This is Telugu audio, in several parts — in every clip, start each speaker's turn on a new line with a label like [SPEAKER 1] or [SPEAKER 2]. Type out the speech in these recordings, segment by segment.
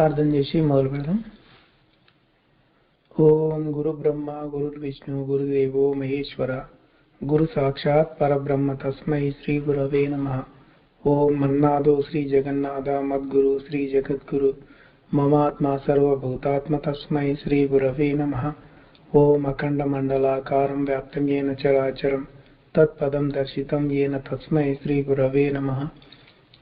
[SPEAKER 1] ప్రార్థన చేసి మొదలు పెడదాం ఓం గురు బ్రహ్మ గురు విష్ణు గురుదేవో మహేశ్వర గురు సాక్షాత్ పరబ్రహ్మ తస్మై శ్రీ గురవే నమ ఓం మన్నాదో శ్రీ జగన్నాథ మద్గురు శ్రీ జగద్గురు మమాత్మా సర్వభూతాత్మ తస్మై శ్రీ గురవే నమ ఓం అఖండ మండలాకారం వ్యాప్తం ఏన చరాచరం తత్పదం దర్శితం ఏన తస్మై శ్రీ గురవే నమ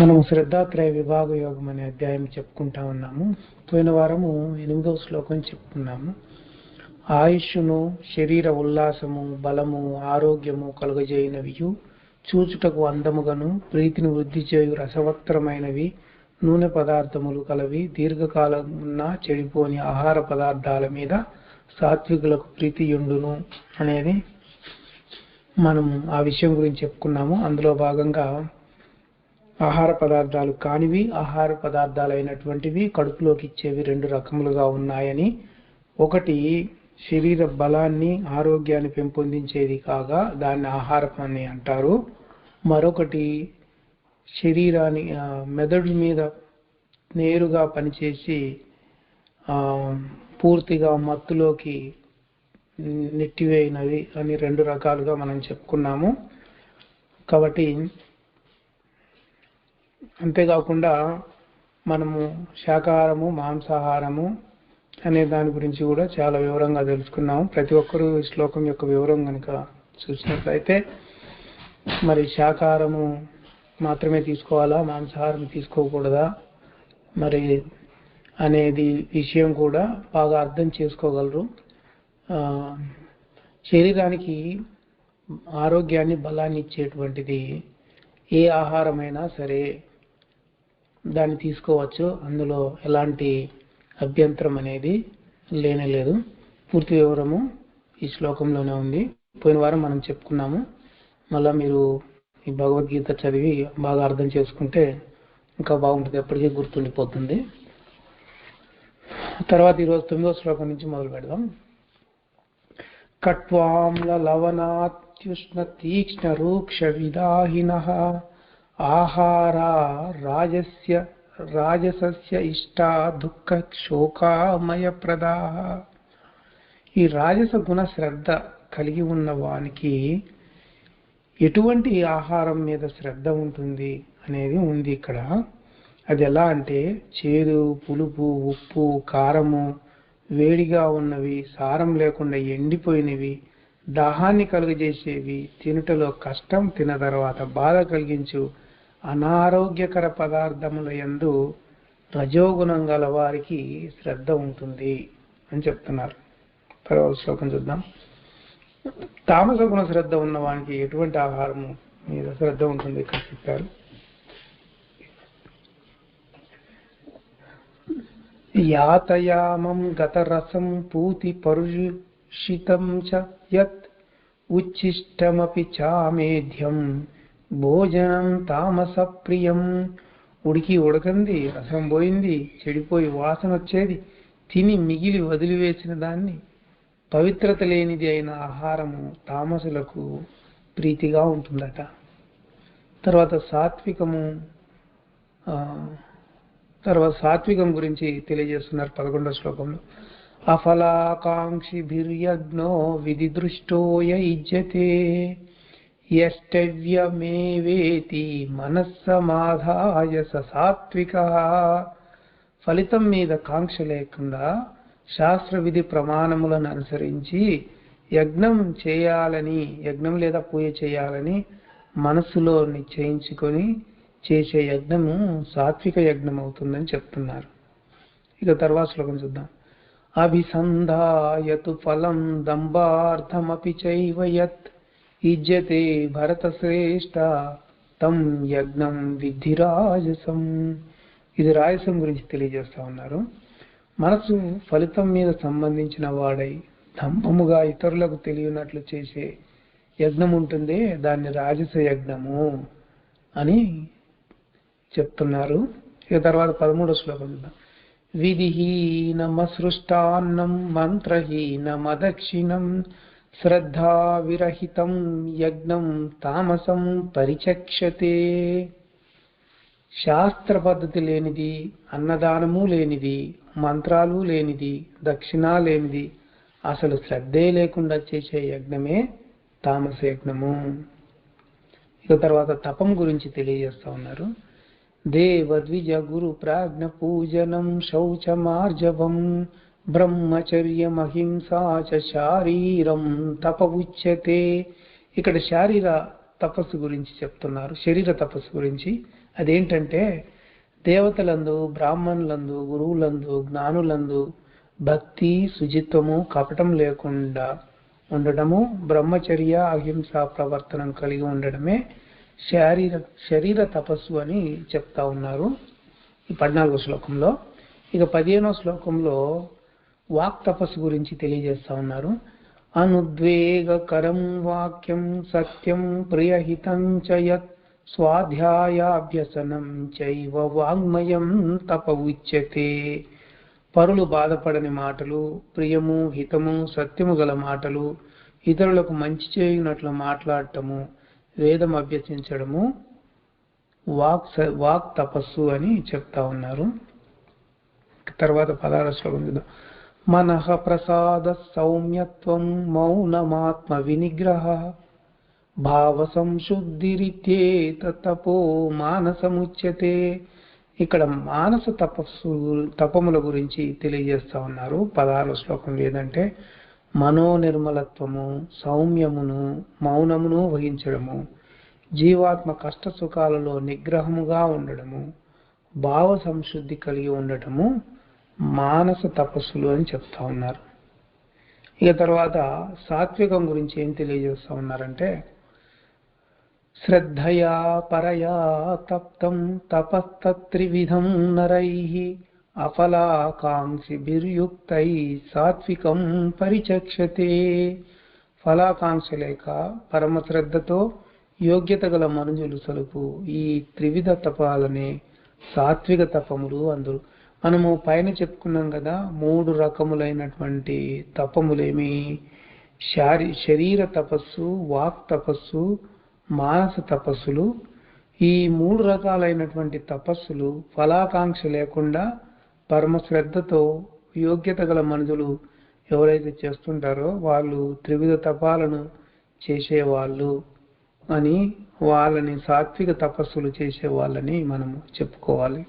[SPEAKER 1] మనము శ్రద్ధాత్రయ విభాగ యోగం అనే అధ్యాయం చెప్పుకుంటా ఉన్నాము. పోయిన వారము ఎనిమిదవ శ్లోకం చెప్పుకున్నాము. ఆయుష్ను శరీర ఉల్లాసము బలము ఆరోగ్యము కలుగజేయనవియు. చూచుటకు అందముగను ప్రీతిని వృద్ధి చేయు రసవత్తరమైనవి నూనె పదార్థములు కలవి దీర్ఘకాలం ఉన్న చెడిపోని ఆహార పదార్థాల మీద సాత్వికులకు ప్రీతియుండును అనేది మనము ఆ విషయం గురించి చెప్పుకున్నాము. అందులో భాగంగా ఆహార పదార్థాలు కానివి ఆహార పదార్థాలు అయినటువంటివి కడుపులోకి ఇచ్చేవి రెండు రకములుగా ఉన్నాయని ఒకటి శరీర బలాన్ని ఆరోగ్యాన్ని పెంపొందించేది కాగా దాన్ని ఆహారం అని అంటారు. మరొకటి శరీరాన్ని మెదడు మీద నేరుగా పనిచేసి పూర్తిగా మత్తులోకి నెట్టివేయినవి అని రెండు రకాలుగా మనం చెప్పుకున్నాము. కాబట్టి అంతేకాకుండా మనము శాకాహారము మాంసాహారము అనే దాని గురించి కూడా చాలా వివరంగా తెలుసుకున్నాము. ప్రతి ఒక్కరూ ఈ శ్లోకం యొక్క వివరం కనుక చూసినట్లయితే మరి శాకాహారము మాత్రమే తీసుకోవాలా? మాంసాహారం తీసుకోకూడదా? మరి అనేది విషయం కూడా బాగా అర్థం చేసుకోగలరు. శరీరానికి ఆరోగ్యాన్ని బలాన్ని ఇచ్చేటువంటిది ఏ ఆహారమైనా సరే దాన్ని తీసుకోవచ్చు. అందులో ఎలాంటి అభ్యంతరం అనేది లేనే లేదు. పూర్తి వివరము ఈ శ్లోకంలోనే ఉంది. పోయిన వారం మనం చెప్పుకున్నాము. మళ్ళా మీరు ఈ భగవద్గీత చదివి బాగా అర్థం చేసుకుంటే ఇంకా బాగుంటుంది. ఎప్పటికీ గుర్తుండిపోతుంది. తర్వాత ఈరోజు తొమ్మిదో శ్లోకం నుంచి మొదలు పెడదాం. కట్వాంల లవనాత్యుష్ణ తీక్ష్ణ రూక్ష విదాహిన ఆహారా రాజస్య రాజసస్య ఇష్టా దుఃఖ శోకామయప్రదా ఈ రాజస గుణ శ్రద్ధ కలిగి ఉన్న వానికి ఎటువంటి ఆహారం మీద శ్రద్ధ ఉంటుంది అనేది ఉంది ఇక్కడ. అది ఎలా అంటే చేదు పులుపు ఉప్పు కారము వేడిగా ఉన్నవి సారం లేకుండా ఎండిపోయినవి దాహాన్ని కలుగజేసేవి తినుటలో కష్టం తిన తర్వాత బాధ కలిగించు అనారోగ్యకర పదార్థముల యందు రజోగుణం గల వారికి శ్రద్ధ ఉంటుంది అని చెప్తున్నారు. తర్వాత శ్లోకం చూద్దాం. తామస గుణ శ్రద్ధ ఉన్న వానికి ఎటువంటి ఆహారము మీద శ్రద్ధ ఉంటుంది? ఇక్కడ చెప్పారు. యాతయామం గతరసం పూతి పరుషితం చ యత్ ఉచ్ఛిష్టమపి చామేధ్యం భోజనం తామస ప్రియం ఉడికి ఉడకంది రసం పోయింది చెడిపోయి వాసన వచ్చేది. తిని మిగిలి వదిలివేసిన దాన్ని పవిత్రత లేనిది అయిన ఆహారము తామసులకు ప్రీతిగా ఉంటుందట. తర్వాత సాత్వికము తర్వాత సాత్వికం గురించి తెలియజేస్తున్నారు పదకొండవ శ్లోకంలో. అఫలాకాంక్షి భిర్యజ్ఞో విధి దృష్టోయ ఇజ్జతే యష్టవ్యమేవేతి మనస్సమాధాయ స సాత్విక? ఫలితం మీద కాంక్ష లేకుండా శాస్త్ర విధి ప్రమాణములను అనుసరించి యజ్ఞం చేయాలని యజ్ఞం లేదా పూజ చేయాలని మనస్సులో నిశ్చయించుకొని చేసే యజ్ఞము సాత్విక యజ్ఞం అవుతుందని చెప్తున్నారు. ఇక తర్వాత శ్లోకం చూద్దాం. అభిసంధాయతు ఫలం దంబార్థమపి చైవ యుజ్యతే భరతశ్రేష్ట తం యజ్ఞం విధిరాజసం ఇది రాయసం గురించి తెలియజేస్తా ఉన్నారు. మనసు ఫలితం మీద సంబంధించిన వాడై దంభముగా ఇతరులకు తెలియనట్లు చేసే యజ్ఞం ఉంటుంది దాన్ని రాజస యజ్ఞము అని చెప్తున్నారు. ఇక తర్వాత పదమూడో శ్లోకం చూద్దాం. విధిహీనమసృష్టాన్నం మంత్రహీనమదక్షిణం శ్రద్ధా విరహితం యజ్ఞం తామసం పరిచక్షతే శాస్త్ర పద్ధతి లేనిది అన్నదానము లేనిది మంత్రాలు లేనిది దక్షిణ లేనిది అసలు శ్రద్ధే లేకుండా చేసే యజ్ఞమే తామస యజ్ఞము. ఇక తర్వాత తపం గురించి తెలియజేస్తా ఉన్నారు. దేవద్విజ గురు ప్రాజ్ఞ పూజనం శౌచమార్జవం బ్రహ్మచర్యమహింసా చ శారీరం తప ఉచ్యతే ఇక్కడ శారీర తపస్సు గురించి చెప్తున్నారు శరీర తపస్సు గురించి. అదేంటంటే దేవతలందు బ్రాహ్మణులందు గురువులందు జ్ఞానులందు భక్తి శుచిత్వము కపటం లేకుండా ఉండడము బ్రహ్మచర్య అహింస ప్రవర్తనం కలిగి ఉండడమే శారీర శరీర తపస్సు అని చెప్తా ఉన్నారు ఈ పద్నాలుగో శ్లోకంలో. ఇక పదిహేనో శ్లోకంలో వాక్ తపస్సు గురించి తెలియజేస్తా ఉన్నారు. అనుద్వేగకరం వాక్యం సత్యం ప్రియహితం చయత్ స్వాధ్యాయాభ్యసనం చైవ వాంగ్మయం తప ఉచ్యతే పరులు బాధపడని మాటలు ప్రియము హితము సత్యము గల మాటలు ఇతరులకు మంచి చేయునట్లు మాట్లాడటము వేదం అభ్యసించడము వాక్ వాక్ తపస్సు అని చెప్తా ఉన్నారు. తర్వాత పదార శ్లోకం చూద్దాం. మనః ప్రసాద సౌమ్యత్వం మౌనమాత్మ వినిగ్రహ భావ సంశుద్ధిరిత్యేత తపో మానసముచ్యతే. ఇక్కడ మానస తపస్సు తపముల గురించి తెలియజేస్తా ఉన్నారు. పదహారు శ్లోకం ఏదంటే మనోనిర్మలత్వము సౌమ్యమును మౌనమును వహించడము జీవాత్మ కష్ట సుఖాలలో నిగ్రహముగా ఉండడము భావ సంశుద్ధి కలిగి ఉండటము మానస తపస్సులు అని చెప్తా ఉన్నారు. ఇక తర్వాత సాత్వికం గురించి ఏం తెలియజేస్తా ఉన్నారంటే శ్రద్ధయా పరయా తప్తం తపస్త్రివిధం నరై అఫలాకాంక్షిభిర్యుక్తై సాత్వికం పరిచక్షతే. ఫలాకాంక్ష లేక పరమ శ్రద్ధతో యోగ్యత గల మనుజులు సలుపు ఈ త్రివిధ తపాలనే సాత్విక తపములు అందరు. మనము పైన చెప్పుకున్నాం కదా మూడు రకములైనటువంటి తపములేమి? శారీ శరీర తపస్సు వాక్ తపస్సు మానస తపస్సులు. ఈ మూడు రకాలైనటువంటి తపస్సులు ఫలాకాంక్ష లేకుండా పరమ శ్రద్ధతో యోగ్యత గల మనుషులు ఎవరైతే చేస్తుంటారో వాళ్ళు త్రివిధ తపాలను చేసేవాళ్ళు అని వాళ్ళని సాత్విక తపస్సులు చేసే వాళ్ళని మనము చెప్పుకోవాలి.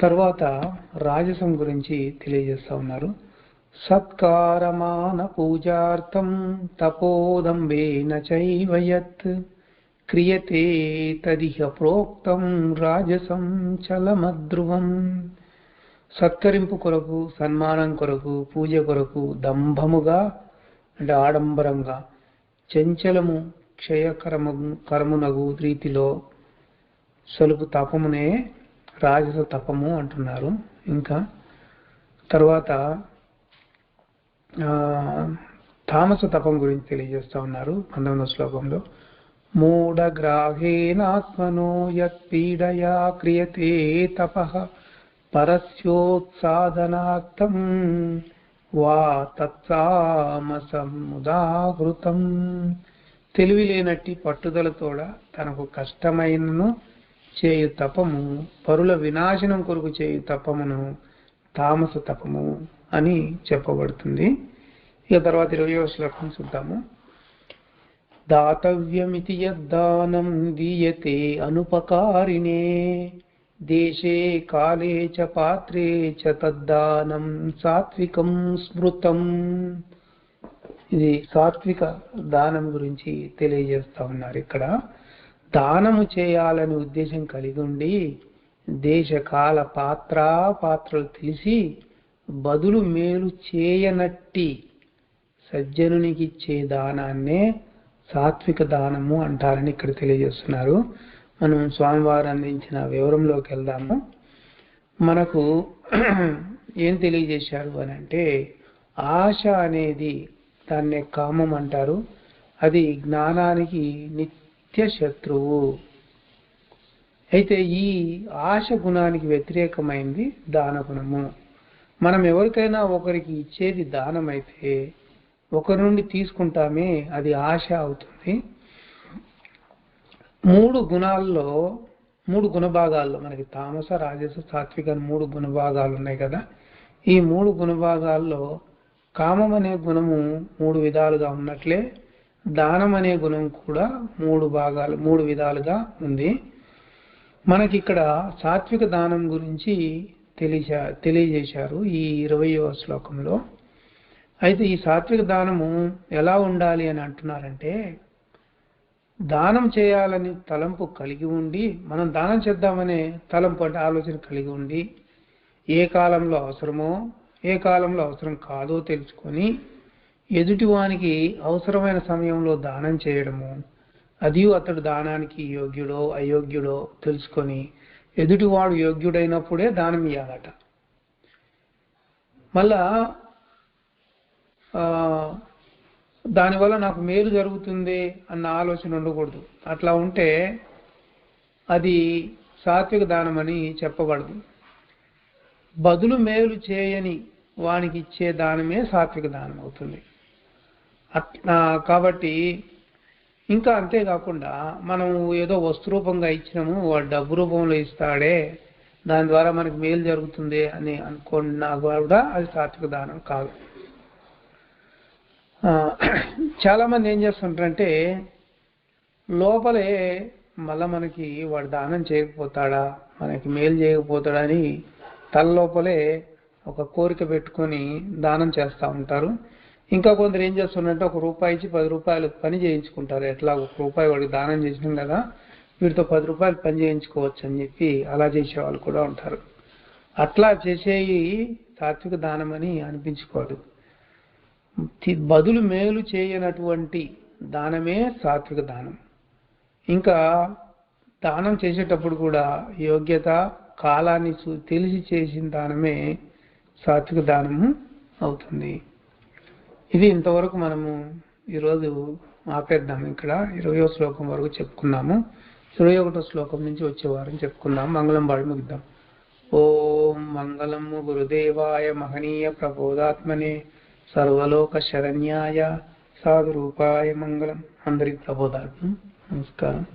[SPEAKER 1] తర్వాత రాజసం గురించి తెలియజేస్తా ఉన్నారు. సత్కారమాన పూజార్థం తపోదంబేన చైవయత్ క్రియతే తదిహ ప్రోక్తం రాజసం చలమద్రువం. సత్కరింపు కొరకు సన్మానం కొరకు పూజ కొరకు దంభముగా అంటే ఆడంబరంగా చంచలము క్షయకరము కరమునగు రీతిలో సలుపు తపమునే రాజస తపము అంటున్నారు. ఇంకా తర్వాత తామస తపం గురించి తెలియజేస్తూ ఉన్నారు పంతొమ్మిదవ శ్లోకంలో. మూఢగ్రాహేణాత్మనో యత్పీడయా క్రియతే తప పరస్యోత్సాదనార్థం వా తత్సామసముదాహృతం తెలివి లేనట్టి పట్టుదలతోడ తనకు కష్టమైనను చేయు తపము పరుల వినాశనం కొరకు చేయు తపమును తామస తపము అని చెప్పబడుతుంది. ఇక తర్వాత ఇరవయో శ్లోకం చూద్దాము. దాతవ్యమితి యద్దానం దీయతే అనుపకారిణే దేశే కాలే చ పాత్రే చ తద్దానం సాత్వికం స్మృతం. ఇది సాత్విక దానం గురించి తెలియజేస్తా ఉన్నారు ఇక్కడ. దానము చేయాలని ఉద్దేశం కలిగి ఉండి దేశ కాల పాత్ర పాత్రలు తెలిసి బదులు మేలు చేయనట్టి సజ్జనునికి ఇచ్చే దానాన్నే సాత్విక దానము అంటారని ఇక్కడ తెలియజేస్తున్నారు. మనం స్వామివారు అందించిన వివరంలోకి వెళ్దాము. మనకు ఏం తెలియజేశారు అని అంటే ఆశ అనేది దాన్నే కామం అంటారు. అది జ్ఞానానికి నిత్య శత్రువు అయితే ఈ ఆశ గుణానికి వ్యతిరేకమైంది దాన గుణము మనం ఎవరికైనా ఒకరికి ఇచ్చేది దానం అయితే ఒకరి నుండి తీసుకుంటామే అది ఆశ అవుతుంది. మూడు గుణాల్లో మూడు గుణభాగాల్లో మనకి తామస రాజస సాత్విక అని మూడు గుణభాగాలు ఉన్నాయి కదా. ఈ మూడు గుణభాగాల్లో కామం అనే గుణము మూడు విధాలుగా ఉన్నట్లే దానం అనే గుణం కూడా మూడు భాగాలు మూడు విధాలుగా ఉంది. మనకి ఇక్కడ సాత్విక దానం గురించి తెలియజా తెలియజేశారు ఈ ఇరవయవ శ్లోకంలో. అయితే ఈ సాత్విక దానము ఎలా ఉండాలి అని అంటున్నారంటే దానం చేయాలని తలంపు కలిగి ఉండి మనం దానం చేద్దామనే తలంపు అంటే ఆలోచన కలిగి ఉండి ఏ కాలంలో అవసరమో ఏ కాలంలో అవసరం కాదో తెలుసుకొని ఎదుటివానికి అవసరమైన సమయంలో దానం చేయడము అది అతడు దానానికి యోగ్యుడో అయోగ్యుడో తెలుసుకొని ఎదుటివాడు యోగ్యుడైనప్పుడే దానం ఇవ్వాలట మళ్ళా దానివల్ల నాకు మేలు జరుగుతుంది అన్న ఆలోచన ఉండకూడదు. అట్లా ఉంటే అది సాత్విక దానం అని చెప్పబడదు. బదులు మేలు చేయని వానికి ఇచ్చే దానమే సాత్విక దానం అవుతుంది కాబట్టి ఇంకా అంతేకాకుండా మనం ఏదో వస్తు రూపంగా ఇచ్చినాము వాడు డబ్బు రూపంలో ఇస్తాడే దాని ద్వారా మనకి మేలు జరుగుతుంది అని అనుకున్నా కూడా అది సాత్విక దానం కాదు. చాలామంది చాలా మంది ఏం చేస్తుంటారంటే లోపలే మళ్ళీ మనకి వాడు దానం చేయకపోతాడా మనకి మేలు చేయకపోతాడని తల లోపలే ఒక కోరిక పెట్టుకొని దానం చేస్తూ ఉంటారు. ఇంకా కొందరు ఏం చేస్తున్నారంటే ఒక రూపాయి ఇచ్చి పది రూపాయలు పని చేయించుకుంటారు. ఎట్లా ఒక రూపాయి వాడికి దానం చేసినాం కదా వీటితో పది రూపాయలు పని చేయించుకోవచ్చు అని చెప్పి అలా చేసే వాళ్ళు కూడా ఉంటారు. అట్లా చేసేవి సాత్విక దానం అని అనిపించుకోదు. బదులు మేలు చేయనటువంటి దానమే సాత్విక దానం. ఇంకా దానం చేసేటప్పుడు కూడా యోగ్యత కాలాన్ని తెలిసి చేసిన దానమే సాత్విక దానము అవుతుంది. ఇది ఇంతవరకు మనము ఈరోజు ఆపేద్దాం. ఇక్కడ ఇరవయో శ్లోకం వరకు చెప్పుకున్నాము ఇరవై ఒకటో శ్లోకం నుంచి వచ్చేవారం చెప్పుకుందాం. మంగళం వాడి ముగిద్దాం. ఓం మంగళము గురుదేవాయ మహనీయ ప్రబోధాత్మనే సర్వలోక శరణ్యాయ సాధురూపాయ మంగళం. అందరికి ప్రబోధాత్మ. నమస్కారం.